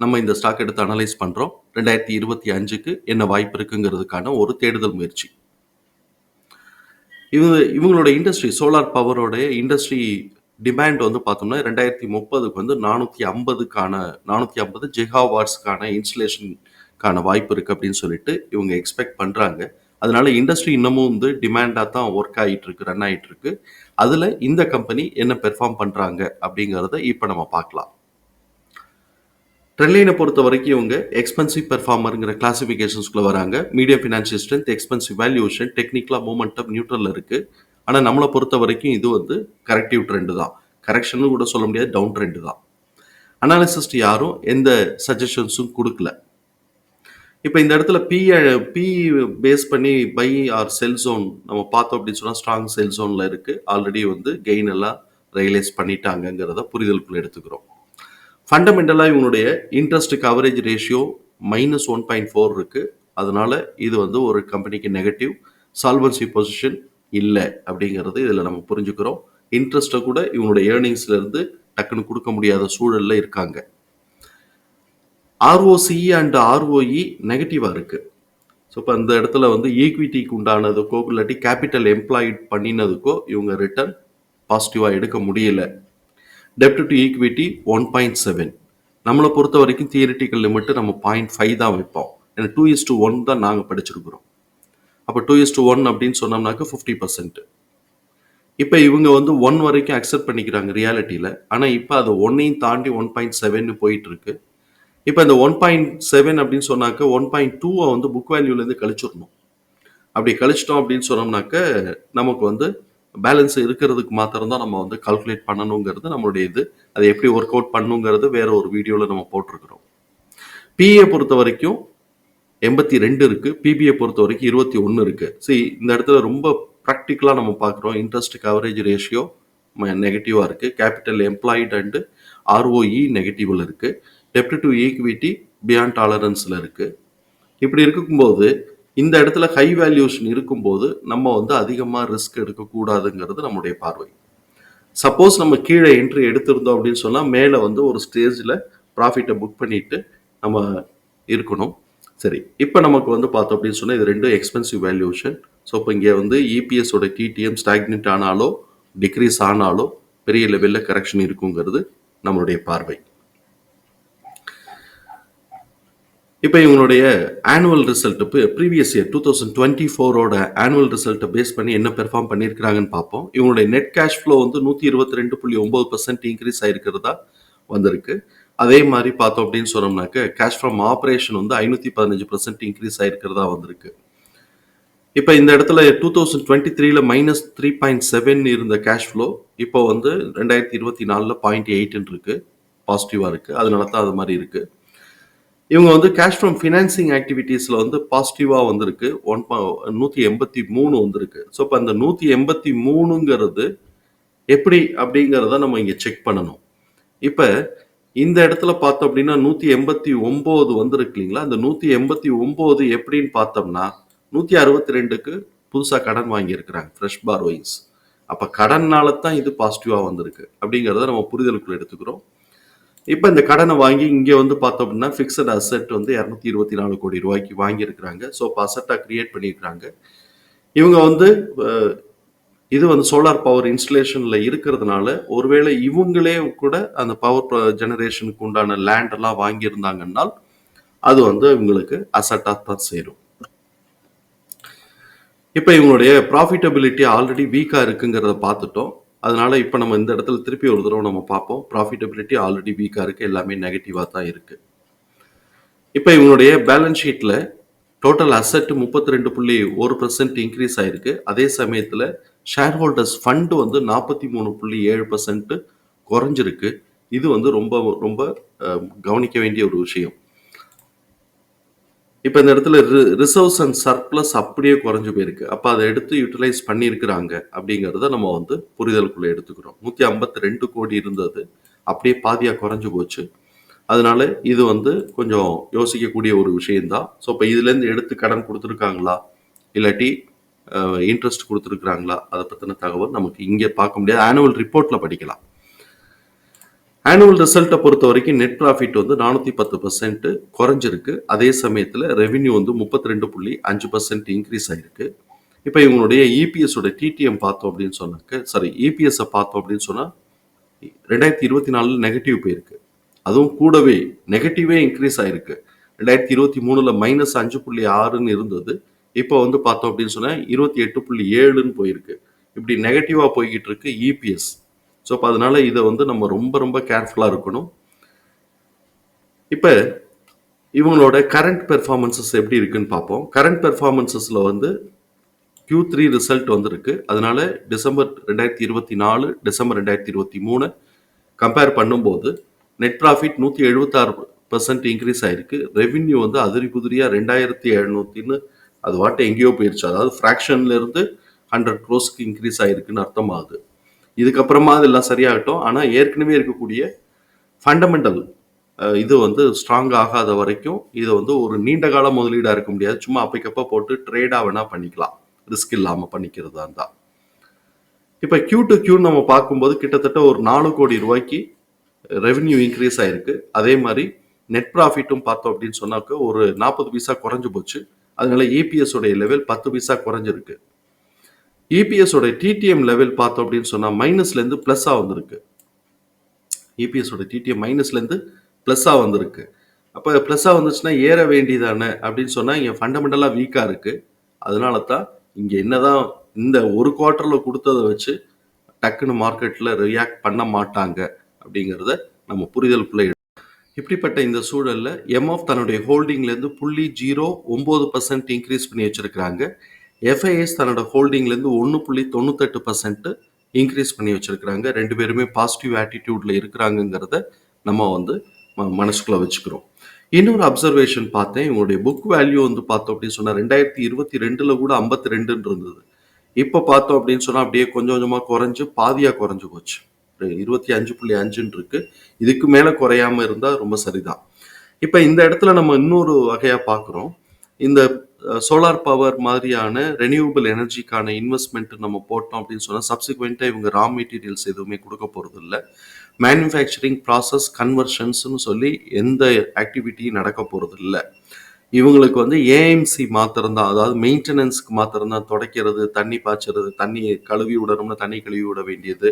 நம்ம இந்த ஸ்டாக் எடுத்து அனலைஸ் பண்ணுறோம் ரெண்டாயிரத்தி இருபத்தி அஞ்சுக்கு என்ன வாய்ப்பு இருக்குங்கிறதுக்கான ஒரு தேடுதல் முயற்சி. இவங்க இவங்களோட இண்டஸ்ட்ரி சோலார் பவரோடைய இண்டஸ்ட்ரி டிமாண்ட் வந்து பார்த்தோம்னா ரெண்டாயிரத்தி முப்பதுக்கு வந்து நானூற்றி ஐம்பதுக்கான நானூற்றி ஐம்பது ஜெகாவாட்ஸ்க்கான இன்ஸ்டலேஷனுக்கான வாய்ப்பு இருக்குது அப்படின்னு சொல்லிட்டு இவங்க எக்ஸ்பெக்ட் பண்ணுறாங்க அதனால இண்டஸ்ட்ரி இன்னமும் வந்து டிமாண்டாக தான் ஒர்க் ஆகிட்டு இருக்கு ரன் ஆகிட்டு இருக்கு. அதில் இந்த கம்பெனி என்ன பெர்ஃபார்ம் பண்ணுறாங்க அப்படிங்கிறத இப்போ நம்ம பார்க்கலாம். ட்ரெண்ட்லைனை பொறுத்த வரைக்கும் இவங்க எக்ஸ்பென்சிவ் பெர்ஃபார்மருங்கிற கிளாசிஃபிகேஷன்ஸ்குள்ள வராங்க. Medium financial strength expensive valuation டெக்னிக்கலாக மூமெண்டம் நியூட்ரல் இருக்குது ஆனால் நம்மளை பொறுத்த வரைக்கும் இது வந்து கரெக்டிவ் ட்ரெண்டு தான். கரெக்ஷனும் கூட சொல்ல முடியாது டவுன் ட்ரெண்டு தான். அனாலிசிஸ்ட் யாரும் எந்த சஜஷன்ஸும் கொடுக்கல. இப்போ இந்த இடத்துல பி பி பேஸ் பண்ணி பை ஆர் செல் ஜோன் நம்ம பார்த்தோம் அப்படின்னு சொன்னால் ஸ்ட்ராங் செல் ஜோனில் இருக்குது ஆல்ரெடி வந்து கெயின் எல்லாம் ரியலைஸ் பண்ணிட்டாங்கங்கிறத புரிதலுக்குள்ளே எடுத்துக்கிறோம். ஃபண்டமெண்டலாக இவனுடைய interest coverage ratio minus one point four இருக்குது அதனால் இது வந்து ஒரு கம்பெனிக்கு நெகட்டிவ் சால்வன்சி பொசிஷன் இல்லை அப்படிங்கிறது இதில் நம்ம புரிஞ்சுக்கிறோம். இன்ட்ரெஸ்ட்டை கூட இவனுடைய ஏர்னிங்ஸ்லேருந்து டக்குன்னு கொடுக்க முடியாத சூழலில் இருக்காங்க. ஆர்ஓசிஇ அண்ட் ஆர்ஓஇ நெகட்டிவாக இருக்குது ஸோ இப்போ அந்த இடத்துல வந்து ஈக்விட்டிக்கு உண்டானதுக்கோ இல்லாட்டி கேபிட்டல் எம்ப்ளாய்ட் பண்ணினதுக்கோ இவங்க ரிட்டர்ன் பாசிட்டிவாக எடுக்க முடியல. டெப்ட் to equity one point seven நம்மளை பொறுத்த வரைக்கும் தியரிட்டிக்கல் லிமிட்டு நம்ம பாயிண்ட் ஃபைவ் தான் வைப்போம். ஏன்னா டூ இஸ் டூ ஒன் தான் நாங்கள் படிச்சிருக்கிறோம். அப்போ டூ இஸ் டூ ஒன் அப்படின்னு சொன்னோம்னாக்க ஃபிஃப்டி பர்சன்ட் இப்போ இவங்க வந்து ஒன் வரைக்கும் அக்செப்ட் பண்ணிக்கிறாங்க ரியாலிட்டியில் ஆனால் இப்போ அது ஒன்னையும் தாண்டி ஒன் பாயிண்ட் செவன் போயிட்டு இருக்கு இப்போ இந்த ஒன் பாயிண்ட் செவன் அப்படின்னு சொன்னாக்க ஒன் பாயிண்ட் டூவை வந்து புக் வேல்யூலேருந்து கழிச்சிடணும். அப்படி கழிச்சிட்டோம் அப்படின்னு சொன்னோம்னாக்க நமக்கு வந்து பேலன்ஸ் இருக்கிறதுக்கு மாத்திரம் தான் நம்ம வந்து கால்குலேட் பண்ணணுங்கிறது நம்மளுடைய இது. அதை எப்படி ஒர்க் அவுட் பண்ணுங்கிறது வேற ஒரு வீடியோவில் நம்ம போட்டிருக்கிறோம். பிஏ பொறுத்த வரைக்கும் எண்பத்தி ரெண்டு இருக்கு. பிபிஏ பொறுத்த வரைக்கும் இருபத்தி ஒன்று இருக்கு. சரி இந்த இடத்துல ரொம்ப ப்ராக்டிக்கலாக நம்ம பார்க்குறோம். இன்ட்ரெஸ்ட் கவரேஜ் ரேஷியோ நெகட்டிவாக இருக்குது கேபிட்டல் எம்ப்ளாய்டு அண்டு ஆர்ஓஇ நெகட்டிவில் இருக்குது டெப்ட் டு ஈக்விட்டி பியாண்ட் டாலரன்ஸில் இருக்குது இப்படி இருக்கும்போது இந்த இடத்துல ஹை வேல்யூஷன் இருக்கும்போது நம்ம வந்து அதிகமாக ரிஸ்க் எடுக்கக்கூடாதுங்கிறது நம்முடைய பார்வை. சப்போஸ் நம்ம கீழே என்ட்ரி எடுத்திருந்தோம் அப்படின்னு சொன்னால் மேலே வந்து ஒரு ஸ்டேஜில் ப்ராஃபிட்டை புக் பண்ணிட்டு நம்ம இருக்கணும். சரி இப்போ நமக்கு வந்து பார்த்தோம் அப்படின்னு சொன்னால் இது ரெண்டும் எக்ஸ்பென்சிவ் வேல்யூஷன் ஸோ இப்போ இங்கே வந்து இபிஎஸோட டிடிஎம் ஸ்டாக்னெட் ஆனாலோ டிக்ரீஸ் ஆனாலோ பெரிய லெவலில் கரெக்ஷன் இருக்குங்கிறது நம்மளுடைய பார்வை. இப்போ இவங்களுடைய annual result previous year two thousand twenty ஃபோரோட ஆனுவல் ரிசல்ட்டை பேஸ் பண்ணி என்ன பெர்ஃபார்ம் பண்ணியிருக்கிறாங்கன்னு பார்ப்போம் இவங்களுடைய நெட் கேஷ் ஃப்ளோ வந்து நூற்றி இருபத்தி ரெண்டு புள்ளி ஒம்பது பர்சன்ட் இன்க்ரீஸ் ஆயிருக்கிறதா வந்திருக்கு. அதே மாதிரி பார்த்தோம் அப்படின்னு சொன்னோம்னாக்க கேஷ் ஃப்ரம் ஆப்ரேஷன் வந்து ஐநூற்றி பதினஞ்சு பர்சன்ட் இன்க்ரீஸ் ஆயிருக்கிறதா வந்திருக்கு. இப்போ இந்த இடத்துல டூ தௌசண்ட் டுவெண்ட்டி த்ரீல மைனஸ் த்ரீ பாயிண்ட் செவன் இருந்த கேஷ் ஃப்ளோ இப்போ வந்து ரெண்டாயிரத்தி இருபத்தி நாலில் பாயிண்ட் எயிட்னு இருக்குது பாசிட்டிவாக இருக்குது அதனால தான் அது மாதிரி இருக்குது இவங்க வந்து கேஷ் ஃப்ரம் ஃபினான்சிங் ஆக்டிவிட்டீஸில் வந்து பாசிட்டிவாக வந்திருக்கு. ஒன் நூற்றி எண்பத்தி மூணு வந்திருக்கு. ஸோ இப்போ அந்த நூற்றி எண்பத்தி மூணுங்கிறது எப்படி அப்படிங்கிறத நம்ம இங்கே செக் பண்ணணும். இப்போ இந்த இடத்துல பார்த்தோம் அப்படின்னா நூற்றி எண்பத்தி ஒம்பது வந்திருக்கு இல்லைங்களா? அந்த நூற்றி எண்பத்தி ஒம்பது எப்படின்னு பார்த்தோம்னா நூற்றி அறுபத்தி ரெண்டுக்கு புதுசாக கடன் வாங்கியிருக்கிறாங்க ஃப்ரெஷ் பார்வைங்ஸ் அப்போ கடன்னால தான் இது பாசிட்டிவாக வந்திருக்கு. அப்படிங்கிறத நம்ம புரிதலுக்குள்ள எடுத்துக்கிறோம். இப்போ இந்த கடனை வாங்கி இங்கே வந்து பார்த்தோம் அப்படின்னா ஃபிக்ஸட் அசெட் வந்து இரநூத்தி இருபத்தி நாலு கோடி ரூபாய்க்கு வாங்கியிருக்கிறாங்க. ஸோ இப்போ அசெட்டாக கிரியேட் பண்ணியிருக்கிறாங்க. இவங்க வந்து இது வந்து சோலார் பவர் இன்ஸ்டலேஷனில் இருக்கிறதுனால ஒருவேளை இவங்களே கூட அந்த பவர் ஜெனரேஷனுக்கு உண்டான லேண்ட் எல்லாம் வாங்கியிருந்தாங்கன்னா அது வந்து இவங்களுக்கு அசட்டாக தான் சேரும். இப்போ இவங்களுடைய ப்ராஃபிட்டபிலிட்டி ஆல்ரெடி வீக்காக இருக்குங்கிறத பார்த்துட்டோம். அதனால் இப்போ நம்ம இந்த இடத்துல திருப்பி ஒரு தடவை நம்ம பார்ப்போம். ப்ராஃபிட்டபிலிட்டி ஆல்ரெடி வீக்காக இருக்குது எல்லாமே நெகட்டிவாக தான் இருக்குது இப்போ இவனுடைய பேலன்ஸ் ஷீட்டில் டோட்டல் அசெட் முப்பத்தி ரெண்டு புள்ளி ஒரு பர்சன்ட் இன்க்ரீஸ் ஆகிருக்கு அதே சமயத்தில் ஷேர் ஹோல்டர்ஸ் ஃபண்டு வந்து நாற்பத்தி மூணு புள்ளி ஏழு பர்சன்ட்டு குறைஞ்சிருக்கு. இது வந்து ரொம்ப ரொம்ப கவனிக்க வேண்டிய ஒரு விஷயம். இப்போ இந்த இடத்துல ரிசர்வ்ஸ் அண்ட் சர்ப்ளஸ் அப்படியே குறைஞ்சு போயிருக்கு. அப்போ அதை எடுத்து யூட்டிலைஸ் பண்ணியிருக்கிறாங்க அப்படிங்கிறத நம்ம வந்து புரிதலுக்குள்ளே எடுத்துக்கிறோம். நூற்றி ஐம்பத்தி ரெண்டு கோடி இருந்தது. அப்படியே பாதியாக குறைஞ்சு போச்சு. அதனால இது வந்து கொஞ்சம் யோசிக்கக்கூடிய ஒரு விஷயம்தான். ஸோ இப்போ இதுலேருந்து எடுத்து கடன் கொடுத்துருக்காங்களா? இல்லாட்டி இன்ட்ரெஸ்ட் கொடுத்துருக்குறாங்களா? அதை பற்றின தகவல் நமக்கு இங்கே பார்க்க முடியாது. ஆனுவல் ரிப்போர்ட்டில் படிக்கலாம். ஆனுவல் ரிசல்ட்டை பொறுத்த வரைக்கும் நெட் ப்ராஃபிட் வந்து நானூற்றி பத்து பர்சன்ட் குறைஞ்சிருக்கு. அதே சமயத்தில் ரெவின்யூ வந்து முப்பத்தி ரெண்டு புள்ளி அஞ்சு பர்சன்ட் இன்க்ரீஸ் ஆகிருக்கு இப்போ இவங்களுடைய இபிஎஸோட டிடிஎம் பார்த்தோம் அப்படின்னு சொன்னாக்க சாரி இபிஎஸை பார்த்தோம் அப்படின்னு சொன்னால் ரெண்டாயிரத்தி இருபத்தி நாலில் நெகட்டிவ் போயிருக்கு. அதுவும் கூடவே நெகட்டிவே இன்க்ரீஸ் ஆகிருக்கு ரெண்டாயிரத்தி இருபத்தி மூணில் மைனஸ் அஞ்சு புள்ளி ஆறுன்னு இருந்தது. இப்போ வந்து பார்த்தோம் அப்படின்னு சொன்னால் இருபத்தி எட்டு புள்ளி ஏழுன்னு போயிருக்கு. இப்படி நெகட்டிவாக போய்கிட்டு இருக்கு இபிஎஸ் ஸோ அப்போ அதனால இதை வந்து நம்ம ரொம்ப ரொம்ப கேர்ஃபுல்லாக இருக்கணும். இப்போ இவங்களோட கரண்ட் பெர்ஃபார்மன்சஸ் எப்படி இருக்குன்னு பார்ப்போம். கரண்ட் பெர்ஃபார்மன்சஸில் வந்து க்யூ த்ரீ ரிசல்ட் வந்திருக்கு. அதனால டிசம்பர் ரெண்டாயிரத்தி இருபத்தி நாலு டிசம்பர் ரெண்டாயிரத்தி இருபத்தி மூணு கம்பேர் பண்ணும்போது நெட் ப்ராஃபிட் நூற்றி எழுபத்தாறு பர்சன்ட் இன்க்ரீஸ் ஆயிருக்கு. ரெவின்யூ வந்து அதிரி புதிரியாக ரெண்டாயிரத்தி எழுநூத்தின்னு அது வாட்டை எங்கேயோ போயிடுச்சு அதாவது ஃப்ராக்ஷன்லேருந்து ஹண்ட்ரட் க்ரோஸ்க்கு இன்க்ரீஸ் ஆகிருக்குன்னு அர்த்தமாகுது இதுக்கப்புறமா அதெல்லாம் சரியாகட்டும். ஆனால் ஏற்கனவே இருக்கக்கூடிய ஃபண்டமெண்டல் இது வந்து ஸ்ட்ராங் ஆகாத வரைக்கும் இது வந்து ஒரு நீண்ட கால முதலீடாக இருக்க முடியாது. சும்மா அப்பைக்கப்போ போட்டு ட்ரேடாக வேணால் பண்ணிக்கலாம். ரிஸ்க் இல்லாமல் பண்ணிக்கிறதா இருந்தால் இப்போ கியூ டு கியூ நம்ம பார்க்கும்போது கிட்டத்தட்ட ஒரு நாலு கோடி ரூபாய்க்கு ரெவென்யூ இன்க்ரீஸ் ஆயிருக்கு. அதே மாதிரி நெட் ப்ராஃபிட்டும் பார்த்தோம் அப்படின்னு சொன்னாக்க ஒரு நாற்பது பைசா குறைஞ்சு போச்சு. அதனால இபிஎஸ் உடைய லெவல் பத்து பைசா குறைஞ்சிருக்கு. இபிஎஸோட டிடிஎம் லெவல் பார்த்தோம் அப்படின்னு சொன்னால் மைனஸ்லேருந்து ப்ளஸ்ஸாக வந்திருக்கு. இபிஎஸோட டிடிஎம் மைனஸ்லேருந்து ப்ளஸ்ஸாக வந்திருக்கு. அப்போ ப்ளஸ்ஸாக வந்துச்சுன்னா ஏற வேண்டியதானே அப்படின்னு சொன்னால் இங்கே ஃபண்டமெண்டலாக வீக்காக இருக்குது அதனால தான் இங்கே என்ன தான் இந்த ஒரு குவார்ட்டரில் கொடுத்ததை வச்சு டக்குன்னு மார்க்கெட்டில் ரியாக்ட் பண்ண மாட்டாங்க அப்படிங்கிறத நம்ம புரிதலுக்குள்ளே இப்படிப்பட்ட இந்த சூழலில் எம்எஃப் தன்னுடைய ஹோல்டிங்லேருந்து புள்ளி ஜீரோ ஒம்பது பர்சன்ட் இன்க்ரீஸ் பண்ணி வச்சுருக்கிறாங்க. எஃப்ஐஎஸ் தன்னோட ஹோல்டிங்லேருந்து ஒன்று புள்ளி தொண்ணூத்தெட்டு பர்சன்ட்டு இன்க்ரீஸ் பண்ணி வச்சுருக்கிறாங்க. ரெண்டு பேருமே பாசிட்டிவ் ஆட்டிடியூடில் இருக்கிறாங்கங்கிறத நம்ம வந்து ம- வச்சுக்கிறோம். இன்னொரு அப்சர்வேஷன் பார்த்தேன். இவங்களுடைய புக் வேல்யூ வந்து பார்த்தோம் அப்படின்னு சொன்னால் ரெண்டாயிரத்தி இருபத்தி ரெண்டில் கூட ஐம்பத்தி ரெண்டுன்னு இருந்தது. இப்போ பார்த்தோம் அப்படின்னு சொன்னால் அப்படியே கொஞ்சம் கொஞ்சமாக குறைஞ்சு பாதியாக குறைஞ்சு போச்சு. இருபத்தி அஞ்சு புள்ளி அஞ்சுன்னு இருக்கு. இதுக்கு மேலே குறையாம இருந்தால் ரொம்ப சரிதான். இப்போ இந்த இடத்துல நம்ம இன்னொரு வகையாக பார்க்குறோம். இந்த சோலார் பவர் மாதிரியான ரெனியூவபிள் எனர்ஜிக்கான இன்வெஸ்ட்மெண்ட் நம்ம போட்டோம் அப்படின்னு சொன்னால் சப்சிக்வெண்ட்டாக இவங்க ரா மெட்டீரியல்ஸ் எதுவுமே கொடுக்க போறது மேனுஃபேக்சரிங் ப்ராசஸ் கன்வர்ஷன்ஸ்னு சொல்லி எந்த ஆக்டிவிட்டியும் நடக்க போகிறது இல்லை. இவங்களுக்கு வந்து ஏஎம்சி மாத்திரம் தான் அதாவது மெயின்டெனன்ஸ்க்கு மாத்திரம் தான் துடைக்கிறது தண்ணி பாய்ச்சறது தண்ணி கழுவி விடணும்னா தண்ணி கழுவி விட வேண்டியது.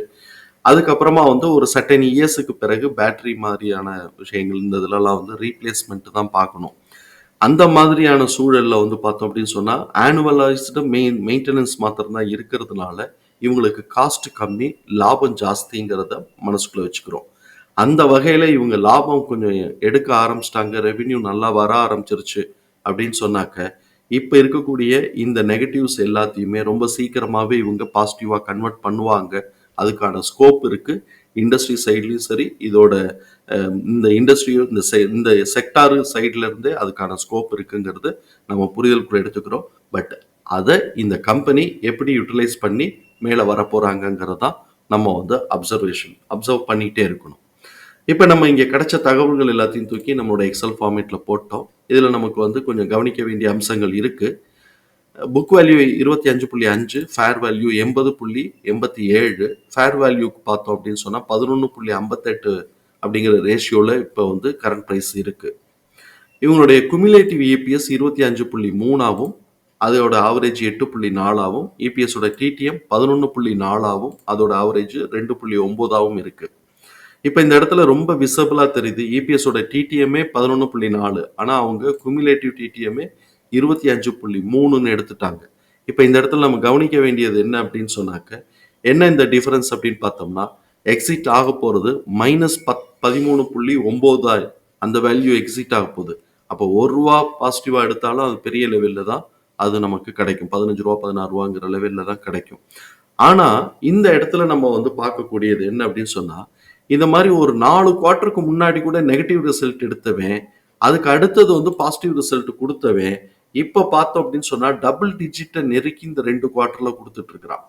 அதுக்கப்புறமா வந்து ஒரு சட்டன் இயர்ஸுக்கு பிறகு பேட்டரி மாதிரியான விஷயங்கள் இந்த இதுலலாம் வந்து ரீப்ளேஸ்மெண்ட் தான் பார்க்கணும். அந்த மாதிரியான சூழலில் வந்து பார்த்தோம் அப்படின்னு சொன்னால் ஆனுவலைஸ்டு மெயின் மெயின்டெனன்ஸ் மாத்திரம் தான் இருக்கிறதுனால இவங்களுக்கு காஸ்ட் கம்மி லாபம் ஜாஸ்திங்கிறத மனசுக்குள்ளே வச்சுக்கிறோம். அந்த வகையில் இவங்க லாபம் கொஞ்சம் எடுக்க ஆரம்பிச்சிட்டாங்க ரெவின்யூ நல்லா வர ஆரம்பிச்சிருச்சு அப்படின்னு சொன்னாக்க இப்போ இருக்கக்கூடிய இந்த நெகட்டிவ்ஸ் எல்லாத்தையுமே ரொம்ப சீக்கிரமாகவே இவங்க பாசிட்டிவாக கன்வெர்ட் பண்ணுவாங்க. அதுக்கான ஸ்கோப் இருக்குது இண்டஸ்ட்ரி சைட்லேயும் சரி இதோட இந்த இண்டஸ்ட்ரியும் இந்த செ இந்த செக்டாரு சைட்ல இருந்தே அதுக்கான ஸ்கோப் இருக்குங்கிறது நம்ம புரிதலுக்குள்ள எடுத்துக்கிறோம். பட் அதை இந்த கம்பெனி எப்படி யூட்டிலைஸ் பண்ணி மேலே வர தான் நம்ம வந்து அப்சர்வேஷன் அப்சர்வ் பண்ணிகிட்டே இருக்கணும். இப்போ நம்ம இங்கே கிடைச்ச தகவல்கள் எல்லாத்தையும் தூக்கி நம்மளோட எக்ஸல் ஃபார்மேட்டில் போட்டோம். இதில் நமக்கு வந்து கொஞ்சம் கவனிக்க வேண்டிய அம்சங்கள் இருக்குது புக் வேல்யூ இருபத்தி அஞ்சு புள்ளி அஞ்சு ஃபேர் வேல்யூ எண்பது புள்ளி எண்பத்தி ஏழு. ஃபேர் வேல்யூக்கு பார்த்தோம் அப்படின்னு சொன்னால் பதினொன்று புள்ளி ஐம்பத்தெட்டு அப்படிங்கிற ரேஷியோவில் இப்போ வந்து கரண்ட் ப்ரைஸ் இருக்குது இவங்களுடைய குமிலேட்டிவ் இபிஎஸ் இருபத்தி அஞ்சு புள்ளி மூணாவும் அதோட ஆவரேஜ் எட்டு புள்ளி நாலாவும் இபிஎஸோட டிடிஎம் பதினொன்று புள்ளி நாலாவும் அதோட ஆவரேஜ் ரெண்டு புள்ளி ஒம்போதாகவும் இருக்குது இப்போ இந்த இடத்துல ரொம்ப விசபிளாக தெரியுது இபிஎஸோட டிடிஎம்ஏ பதினொன்று புள்ளி நாலு ஆனால் அவங்க குமிலேட்டிவ் டிடிஎம்ஏ இருபத்தி அஞ்சு புள்ளி மூணுன்னு எடுத்துட்டாங்க. இப்போ இந்த இடத்துல நம்ம கவனிக்க வேண்டியது என்ன அப்படின்னு சொன்னாக்க என்ன இந்த டிஃபரன்ஸ் அப்படின்னு பார்த்தோம்னா எக்ஸிட் ஆக போகிறது மைனஸ் பத் பதிமூணு புள்ளி ஒம்போதா அந்த வேல்யூ எக்ஸிட் ஆக போகுது. அப்போ ஒரு ரூபா பாசிட்டிவாக எடுத்தாலும் அது பெரிய லெவலில் தான் அது நமக்கு கிடைக்கும். பதினஞ்சு ரூபா பதினாறு ரூபாங்கிற லெவலில் தான் கிடைக்கும். ஆனால் இந்த இடத்துல நம்ம வந்து பார்க்கக்கூடியது என்ன அப்படின்னு சொன்னால் இந்த மாதிரி ஒரு நாலு குவார்ட்டருக்கு முன்னாடி கூட நெகட்டிவ் ரிசல்ட் எடுத்தவன் அதுக்கு அடுத்தது வந்து பாசிட்டிவ் ரிசல்ட் கொடுத்தவன் இப்போ பார்த்தோம் அப்படின்னு சொன்னால் டபுள் டிஜிட்டை நெருக்கி இந்த ரெண்டு குவார்ட்டரில் கொடுத்துட்டு இருக்கிறான்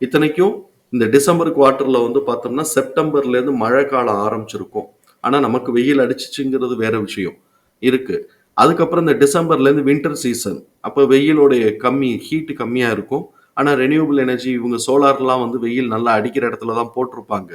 இத்தனைக்கும் இந்த டிசம்பர் குவார்டரில் வந்து பார்த்தோம்னா செப்டம்பர்லேருந்து மழை காலம் ஆரம்பிச்சிருக்கும். ஆனால் நமக்கு வெயில் அடிச்சிச்சுங்கிறது வேற விஷயம். இருக்கு. அதுக்கப்புறம் இந்த டிசம்பர்லேருந்து வின்டர் சீசன் அப்போ வெயிலோடைய கம்மி ஹீட் கம்மியாக இருக்கும். ஆனால் ரெனியூபிள் எனர்ஜி இவங்க சோலார்லாம் வந்து வெயில் நல்லா அடிக்கிற இடத்துல தான் போட்டிருப்பாங்க.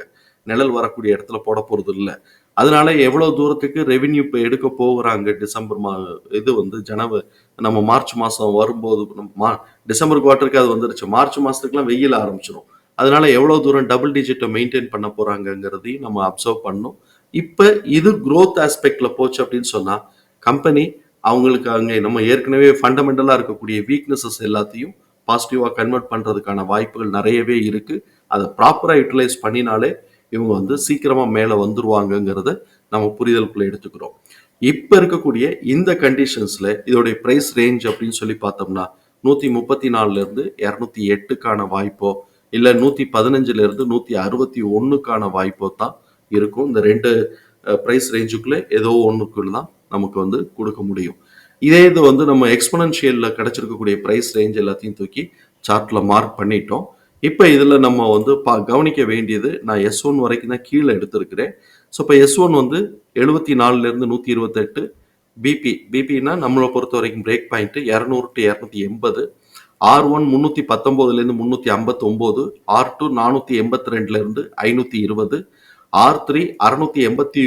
நிழல் வரக்கூடிய இடத்துல போட போகிறது இல்லை அதனால எவ்வளவு தூரத்துக்கு ரெவின்யூ இப்போ எடுக்க போகிறாங்க டிசம்பர் மா இது வந்து ஜனவரி நம்ம மார்ச் மாசம் வரும்போது நம்ம மா டிசம்பர் குவார்ட்டருக்கு அது வந்துருச்சு. மார்ச் மாசத்துக்குலாம் வெயில் ஆரம்பிச்சிடும் அதனால எவ்வளவு தூரம் டபுள் டிஜிட்டை மெயின்டைன் பண்ண போறாங்கங்கிறதையும் நம்ம அப்சர்வ் பண்ணும் இப்போ இது குரோத் ஆஸ்பெக்ட்ல போச்சு அப்படின்னு சொன்னா கம்பெனி அவங்களுக்கு அங்கே நம்ம ஏற்கனவே ஃபண்டமெண்டலாக இருக்கக்கூடிய வீக்னஸஸ் எல்லாத்தையும் பாசிட்டிவாக கன்வெர்ட் பண்ணுறதுக்கான வாய்ப்புகள் நிறையவே இருக்குது அதை ப்ராப்பராக யூட்டிலைஸ் பண்ணினாலே இவங்க வந்து சீக்கிரமாக மேலே வந்துருவாங்கங்கிறத நம்ம புரிதலுக்குள்ளே எடுத்துக்கிறோம். இப்போ இருக்கக்கூடிய இந்த கண்டிஷன்ஸில் இதோடைய ப்ரைஸ் ரேஞ்ச் அப்படின்னு சொல்லி பார்த்தோம்னா நூற்றி முப்பத்தி நாலுலேருந்து இரநூத்தி எட்டுக்கான வாய்ப்போ இல்லை நூற்றி பதினஞ்சுலேருந்து நூற்றி அறுபத்தி ஒன்றுக்கான வாய்ப்போ தான் இருக்கும். இந்த ரெண்டு ப்ரைஸ் ரேஞ்சுக்குள்ளே ஏதோ ஒன்றுக்குள்ள தான் நமக்கு வந்து கொடுக்க முடியும். இதே இது வந்து நம்ம எக்ஸ்பனன்ஷியலில் கிடச்சிருக்கக்கூடிய ப்ரைஸ் ரேஞ்ச் எல்லாத்தையும் தூக்கி சார்ட்டில் மார்க் பண்ணிட்டோம். இப்போ இதில் நம்ம வந்து பா கவனிக்க வேண்டியது நான் எஸ் ஒன் வரைக்கும் தான் கீழே எடுத்திருக்கிறேன். ஸோ இப்போ எஸ் ஒன் வந்து எழுபத்தி நாலுலேருந்து நூற்றி இருபத்தெட்டு பிபி பிபின்னா நம்மளை பொறுத்த வரைக்கும் பிரேக் பாயிண்ட்டு இரநூறு டு இரநூத்தி எண்பது. ஆர் ஒன் முந்நூற்றி பத்தொம்போதுலேருந்து முந்நூற்றி ஐம்பத்தொம்போது. ஆர் டூ நானூற்றி எண்பத்தி ரெண்டுலேருந்து ஐநூற்றி இருபது. ஆர் த்ரீ அறநூற்றி எண்பத்தி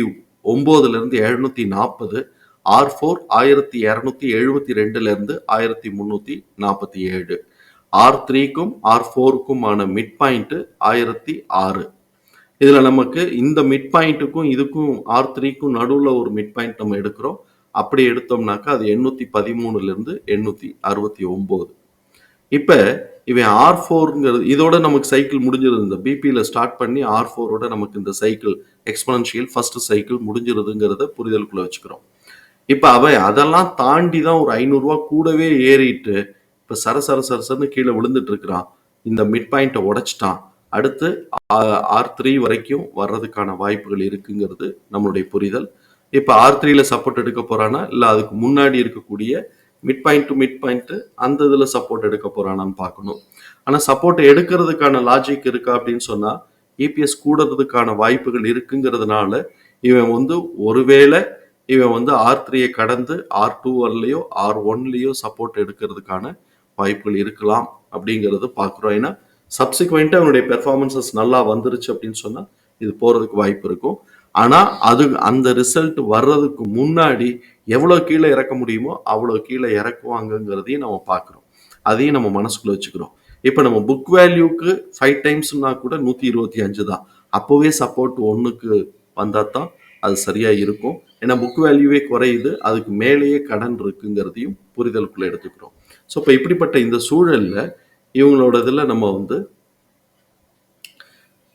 ஒம்போதுலேருந்து எழுநூற்றி நாற்பது. ஆர் ஃபோர் ஆயிரத்தி இரநூத்தி எழுபத்தி ரெண்டுலேருந்து ஆயிரத்தி முந்நூற்றி நாற்பத்தி ஏழு. ஆர் த்ரீக்கும் ஆர் ஃபோருக்குமான மிட் பாயிண்ட்டு ஆயிரத்தி ஆறு. இதில் நமக்கு இந்த மிட் பாயிண்ட்டுக்கும் இதுக்கும் ஆர் த்ரீக்கும் நடுவில் ஒரு மிட் பாயிண்ட் நம்ம எடுக்கிறோம். அப்படி எடுத்தோம்னாக்கா அது எண்ணூற்றி பதிமூணுலேருந்து எண்ணூற்றி அறுபத்தி ஒம்பது. இப்போ இவன் ஆர் ஃபோருங்கிறது இதோட நமக்கு சைக்கிள் முடிஞ்சிருது. இந்த பிபியில் ஸ்டார்ட் பண்ணி ஆர் ஃபோரோட நமக்கு இந்த சைக்கிள் எக்ஸ்பனன்ஷியல் ஃபர்ஸ்ட் சைக்கிள் முடிஞ்சிருதுங்கிறத புரிதலுக்குள்ளே வச்சுக்கிறோம். இப்போ அவன் அதெல்லாம் தாண்டி தான் ஒரு ஐநூறுரூவா கூடவே ஏறிட்டு இப்போ சர சர சரசன்னு கீழே விழுந்துட்டு இருக்கிறான் இந்த மிட் பாயிண்ட்டை உடைச்சிட்டான். அடுத்து ஆர் த்ரீ வரைக்கும் வர்றதுக்கான வாய்ப்புகள் இருக்குங்கிறது நம்மளுடைய புரிதல். இப்போ ஆர் த்ரீல சப்போர்ட் எடுக்க போறானா? இல்லை அதுக்கு முன்னாடி இருக்கக்கூடிய mid point to mid point அந்த இதில் சப்போர்ட் எடுக்க போறானான்னு பார்க்கணும். ஆனால் சப்போர்ட் எடுக்கிறதுக்கான லாஜிக் இருக்கா அப்படின்னு சொன்னா இபிஎஸ் கூடுறதுக்கான வாய்ப்புகள் இருக்குங்கிறதுனால இவன் வந்து ஒருவேளை இவன் வந்து ஆர் த்ரீயை கடந்து ஆர் டூ ஒன்லேயோ ஆர் ஒன்லேயோ சப்போர்ட் எடுக்கிறதுக்கான வாய்ப்புகள் இருக்கலாம் அப்படிங்கிறது பார்க்குறோம். ஏன்னா சப்சிக்வெண்ட்டாக அவனுடைய பெர்ஃபார்மன்சஸ் நல்லா வந்துருச்சு அப்படின்னு சொன்னால் இது போகிறதுக்கு வாய்ப்பு இருக்கும். ஆனால் அது அந்த ரிசல்ட் வர்றதுக்கு முன்னாடி எவ்வளோ கீழே இறக்க முடியுமோ அவ்வளோ கீழே இறக்குவாங்கங்கிறதையும் நம்ம பார்க்குறோம். அதையும் நம்ம மனசுக்குள்ளே வச்சுக்கிறோம். இப்போ நம்ம புக் வேல்யூக்கு ஃபைவ் டைம்ஸ்னா கூட நூற்றி இருபத்தி அஞ்சு தான். அப்போவே சப்போர்ட் ஒன்றுக்கு வந்தால் தான் அது சரியாக இருக்கும். ஏன்னா புக் வேல்யூவே குறையுது. அதுக்கு மேலேயே கடன் இருக்குங்கிறதையும் புரிதலுக்குள்ளே எடுத்துக்கிறோம். ஸோ இப்போ இப்படிப்பட்ட இந்த சூழலில் இவங்களோட இதில் நம்ம வந்து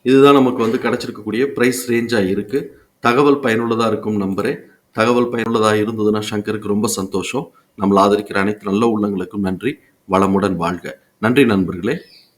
இதுதான் நமக்கு வந்து கிடைச்சிருக்கக்கூடிய ப்ரைஸ் ரேஞ்சாக இருக்குது தகவல் பயனுள்ளதாக இருக்கும் நம்பரே தகவல் பயனுள்ளதாக இருந்ததுன்னா சங்கருக்கு ரொம்ப சந்தோஷம். நம்மளை ஆதரிக்கிற அனைத்து நல்ல உள்ளங்களுக்கும் நன்றி. வளமுடன் வாழ்க. நன்றி நண்பர்களே.